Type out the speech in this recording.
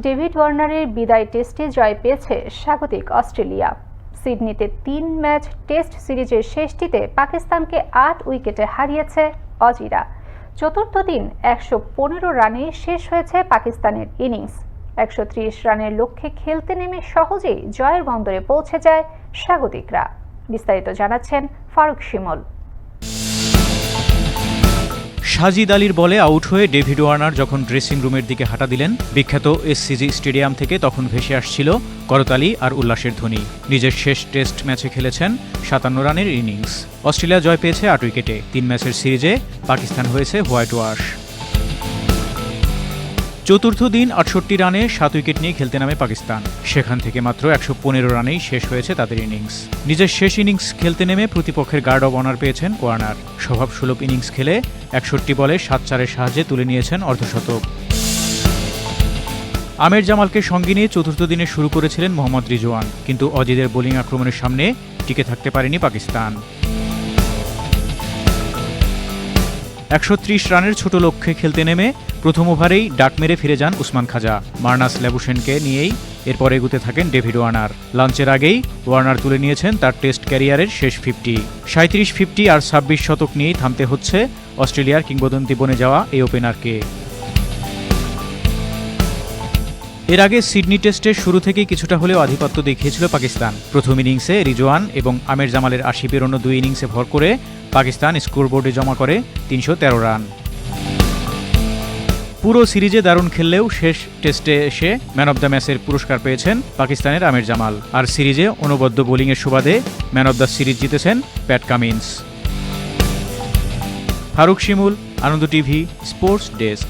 David ওয়ার্নারের বিদায় টেস্টে জয় পেয়েছে স্বাগতিক অস্ট্রেলিয়া। সিডনিতে তিন ম্যাচ টেস্ট সিরিজের শেষটিতে পাকিস্তানকে আট উইকেটে হারিয়েছে অজিরা। চতুর্থ দিন একশো পনেরো রানে শেষ হয়েছে পাকিস্তানের ইনিংস। একশো ত্রিশ রানের লক্ষ্যে খেলতে নেমে সহজেই জয়ের বন্দরে পৌঁছে যায় স্বাগতিকরা। বিস্তারিত জানাচ্ছেন ফারুক শিমল। সাজিদ আলীর বলে আউট হয়ে ডেভিড ওয়ার্নার যখন ড্রেসিং রুমের দিকে হাঁটা দিলেন, বিখ্যাত এসসিজি স্টেডিয়াম থেকে তখন ভেসে আসছিল করতালি আর উল্লাসের ধ্বনি। নিজের শেষ টেস্ট ম্যাচে খেলেছেন সাতান্ন রানের ইনিংস। অস্ট্রেলিয়া জয় পেয়েছে আট উইকেটে। তিন ম্যাচের সিরিজে পাকিস্তান হয়েছে হোয়াইট ওয়াশ। চতুর্থ দিন আটষট্টি রানে সাত উইকেট নিয়ে খেলতে নামে পাকিস্তান। সেখান থেকে মাত্র একশো পনেরো রানেই শেষ হয়েছে তাদের ইনিংস। নিজের শেষ ইনিংস খেলতে নেমে প্রতিপক্ষের গার্ড অব অনার পেয়েছেন ওয়ার্নার স্বভাব সুলভ ইনিংস খেলে একষট্টি বলে সাত চারের সাহায্যে তুলে নিয়েছেন অর্ধশতক। আমের জামালকে সঙ্গে নিয়ে চতুর্থ দিনে শুরু করেছিলেন মোহাম্মদ রিজওয়ান, কিন্তু অজিদের বোলিং আক্রমণের সামনে টিকে থাকতে পারেনি পাকিস্তান। একশো ত্রিশ রানের ছোট লক্ষ্যে খেলতে নেমে প্রথম ওভারেই ডাক মেরে ফিরে যান উসমান খাজা। মার্নাস ল্যাবুসেনকে নিয়েই এরপর এগুতে থাকেন ডেভিড ওয়ার্নার। লাঞ্চের আগেই ওয়ার্নার তুলে নিয়েছেন তার টেস্ট ক্যারিয়ারের শেষ ফিফটি। সাঁত্রিশ ফিফটি আর ছাব্বিশ শতক নিয়েই থামতে হচ্ছে অস্ট্রেলিয়ার কিংবদন্তি বনে যাওয়া এই ওপেনারকে। এর আগে সিডনি টেস্টের শুরু থেকেই কিছুটা হলেও আধিপত্য দেখিয়েছিল পাকিস্তান। প্রথম ইনিংসে রিজওয়ান এবং আমের জামালের আশি পেরোনো দুই ইনিংসে ভর করে পাকিস্তান স্কোরবোর্ডে জমা করে তিনশো তেরো রান। পুরো সিরিজে দারুণ খেললেও শেষ টেস্টে এসে ম্যান অব দ্য ম্যাচের পুরস্কার পেয়েছেন পাকিস্তানের আমির জামাল। আর সিরিজে অনবদ্য বোলিংয়ের সুবাদে ম্যান অব দ্য সিরিজ জিতেছেন Pat Cummins. Faruk Shimul, Ananda TV, sports desk.